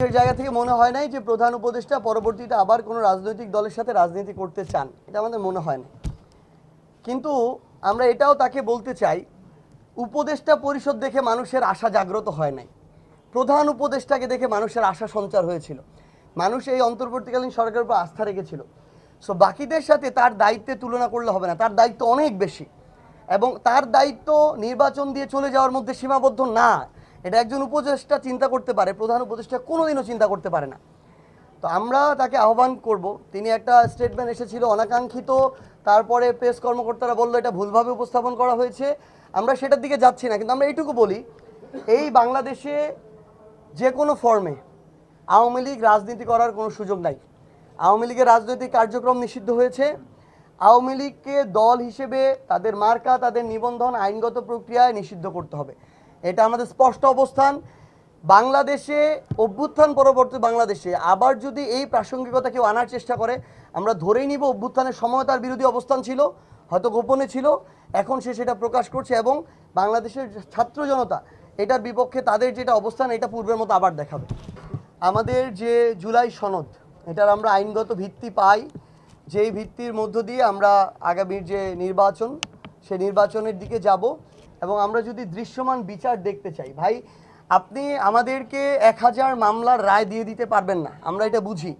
জায়গা থেকে মনে হয় নাই যে প্রধান উপদেষ্টা পরবর্তীতে আবার কোনো রাজনৈতিক দলের সাথে রাজনীতি করতে চান। এটা আমাদের মনে হয় না কিন্তু আমরা এটাও তাকে বলতে চাই, উপদেষ্টা পরিষদ দেখে মানুষের আশা জাগ্রত হয় নাই। প্রধান উপদেষ্টাকে দেখে মানুষের আশা সঞ্চার হয়েছিল। মানুষ এই অন্তর্বর্তীকালীন সরকারের উপর আস্থা রেখেছিল। সো বাকিদের সাথে তার দায়িত্বে তুলনা করলে হবে না। তার দায়িত্ব অনেক বেশি। এবং তার দায়িত্ব নির্বাচন দিয়ে চলে যাওয়ার মধ্যে সীমাবদ্ধ না। এটা একজন উপদেষ্টা চিন্তা করতে পারে, প্রধান উপদেষ্টা কোনোদিনও চিন্তা করতে পারে না। তো আমরা তাকে আহ্বান করব, তিনি একটা স্টেটমেন্ট এসেছিল অনাকাঙ্ক্ষিত, তারপরে প্রেস কর্মকর্তারা বলল এটা ভুলভাবে উপস্থাপন করা হয়েছে, আমরা সেটার দিকে যাচ্ছি না, কিন্তু আমরা এইটুকু বলি, এই বাংলাদেশে যে কোনো ফর্মে আওয়ামী লীগ রাজনীতি করার কোনো সুযোগ নাই। আওয়ামী লীগের রাজনৈতিক কার্যক্রম নিষিদ্ধ হয়েছে। আওয়ামী লীগকে দল হিসেবে তাদের মার্কা, তাদের নিবন্ধন আইনগত প্রক্রিয়ায় নিষিদ্ধ করতে হবে। এটা আমাদের স্পষ্ট অবস্থান। বাংলাদেশে অভ্যুত্থান পরবর্তী বাংলাদেশে। আবার যদি এই প্রাসঙ্গিকতা কেউ আনার চেষ্টা করে, আমরা ধরেই নিব অভ্যুত্থানের সময় তার বিরোধী অবস্থান ছিল, হয়তো গোপনে ছিল। এখন সে সেটা প্রকাশ করছে এবং বাংলাদেশের ছাত্র জনতা এটার বিপক্ষে তাদের যেটা অবস্থান, এটা পূর্বের মতো আবার দেখাবে। আমাদের যে জুলাই সনদ, এটার আমরা আইনগত ভিত্তি পাই। যেই ভিত্তির মধ্য দিয়ে আমরা আগামীর যে নির্বাচন, সে নির্বাচনের দিকে যাব। এবং আমরা যদি দৃশ্যমান বিচার দেখতে চাই, ভাই, আপনি আমাদেরকে এক হাজার মামলার রায় দিয়ে দিতে পারবেন না, আমরা এটা বুঝি।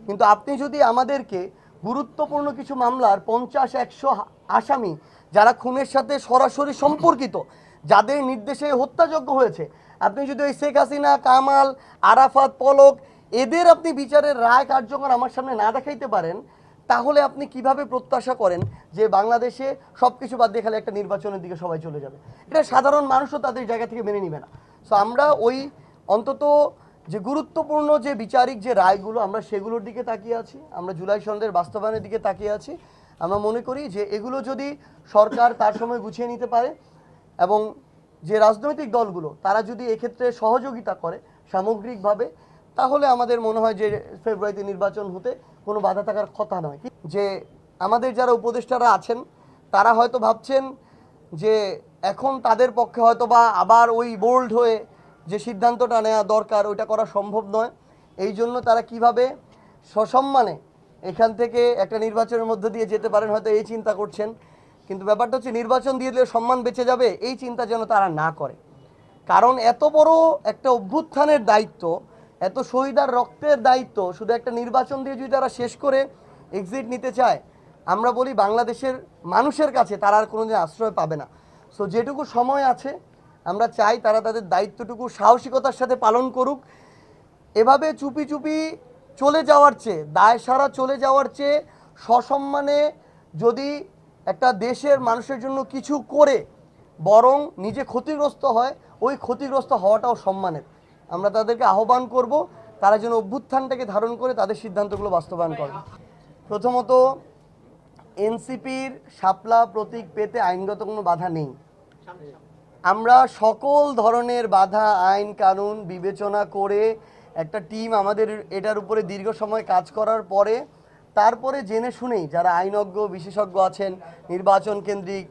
কিন্তু আপনি যদি আমাদেরকে গুরুত্বপূর্ণ কিছু মামলার পঞ্চাশ, একশো আসামি, যারা খুনের সাথে সরাসরি সম্পর্কিত, যাদের নির্দেশে হত্যাযোগ্য হয়েছে, আপনি যদি ওই শেখ হাসিনা, কামাল, আরাফাত, পলক, এদের আপনি বিচারের রায় কার্যকর আমার সামনে না দেখাইতে পারেন তাহলে আপনি কীভাবে প্রত্যাশা করেন যে বাংলাদেশে সব কিছু বাদ দিয়ে খালি একটা নির্বাচনের দিকে সবাই চলে যাবে? এটা সাধারণ মানুষও তাদের জায়গা থেকে মেনে নিবে না। সো আমরা ওই অন্তত যে গুরুত্বপূর্ণ যে বিচারিক যে রায়গুলো, আমরা সেগুলোর দিকে তাকিয়ে আছি, আমরা জুলাই সনদের বাস্তবায়নের দিকে তাকিয়ে আছি। আমরা মনে করি যে এগুলো যদি সরকার তার সময় গুছিয়ে নিতে পারে এবং যে রাজনৈতিক দলগুলো, তারা যদি এক্ষেত্রে সহযোগিতা করে সামগ্রিকভাবে তাহলে আমাদের মনে হয় যে ফেব্রুয়ারিতে নির্বাচন হতে কোনো বাধা থাকার কথা নয়। যে আমাদের যারা উপদেষ্টারা আছেন, তারা হয়তো ভাবছেন যে এখন তাদের পক্ষে হয়তো বা আবার ওই বোল্ড হয়ে যে সিদ্ধান্তটা নেওয়া দরকার, ওইটা করা সম্ভব নয়। এই জন্য তারা কীভাবে সসম্মানে এখান থেকে একটা নির্বাচনের মধ্যে দিয়ে যেতে পারেন, হয়তো এই চিন্তা করছেন। কিন্তু ব্যাপারটা হচ্ছে নির্বাচন দিয়ে দিলে সম্মান বেঁচে যাবে, এই চিন্তা যেন তারা না করে। কারণ এত বড় একটা অভ্যুত্থানের দায়িত্ব এত শহীদার রক্তের দায়িত্ব, শুধু একটা নির্বাচন দিয়ে যদি তারা শেষ করে এক্সিট নিতে চায়, আমরা বলি বাংলাদেশের মানুষের কাছে তারা আর কোনোদিন আশ্রয় পাবে না। সো যেটুকু সময় আছে, আমরা চাই তারা তাদের দায়িত্বটুকু, সাহসিকতার সাথে পালন করুক। এভাবে চুপি চুপি চলে যাওয়ার চেয়ে, দায় সারা চলে যাওয়ার চেয়ে সসম্মানে যদি একটা দেশের মানুষের জন্য কিছু করে বরং নিজে ক্ষতিগ্রস্ত হয়, ওই ক্ষতিগ্রস্ত হওয়াটাও সম্মানের। আমরা তাদেরকে আহ্বান করব, তারা যেন অভ্যুত্থানটাকে ধারণ করে তাদের সিদ্ধান্তগুলো বাস্তবায়ন করে। প্রথমত, এনসিপির শাপলা প্রতীক পেতে আইনগত কোনো বাধা নেই। আমরা সকল ধরনের বাধা, আইন, কানুন বিবেচনা করে একটা টিম আমাদের এটার উপরে দীর্ঘ সময় কাজ করার পরে, তারপরে জেনে শুনেই যারা আইনজ্ঞ, বিশেষজ্ঞ আছেন, নির্বাচন কেন্দ্রিক,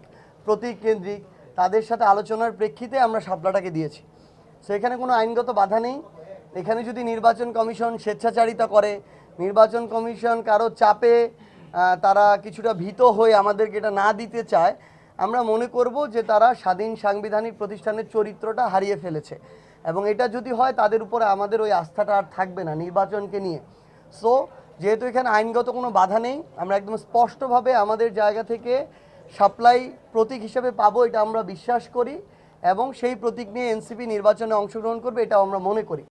প্রতীক কেন্দ্রিক, তাদের সাথে আলোচনার প্রেক্ষিতে আমরা শাপলাটাকে দিয়েছি। সেখানে কোনো আইনগত বাধা নেই। এখানে যদি নির্বাচন কমিশন স্বেচ্ছাচারিতা করে, নির্বাচন কমিশন কারও চাপে তারা কিছুটা ভীত হয়ে আমাদেরকে এটা না দিতে চায়, আমরা মনে করব যে তারা স্বাধীন সাংবিধানিক প্রতিষ্ঠানের চরিত্রটা হারিয়ে ফেলেছে। এবং এটা যদি হয়, তাদের উপরে আমাদের ওই আস্থাটা আর থাকবে না নির্বাচনকে নিয়ে। সো যেহেতু এখানে আইনগত কোনো বাধা নেই, আমরা একদম স্পষ্টভাবে আমাদের জায়গা থেকে সাপ্লাই প্রতীক হিসেবে পাবো, এটা আমরা বিশ্বাস করি। এবং সেই প্রতীক নিয়ে এনসিপি নির্বাচনে অংশগ্রহণ করবে এটাও আমরা মনে করি।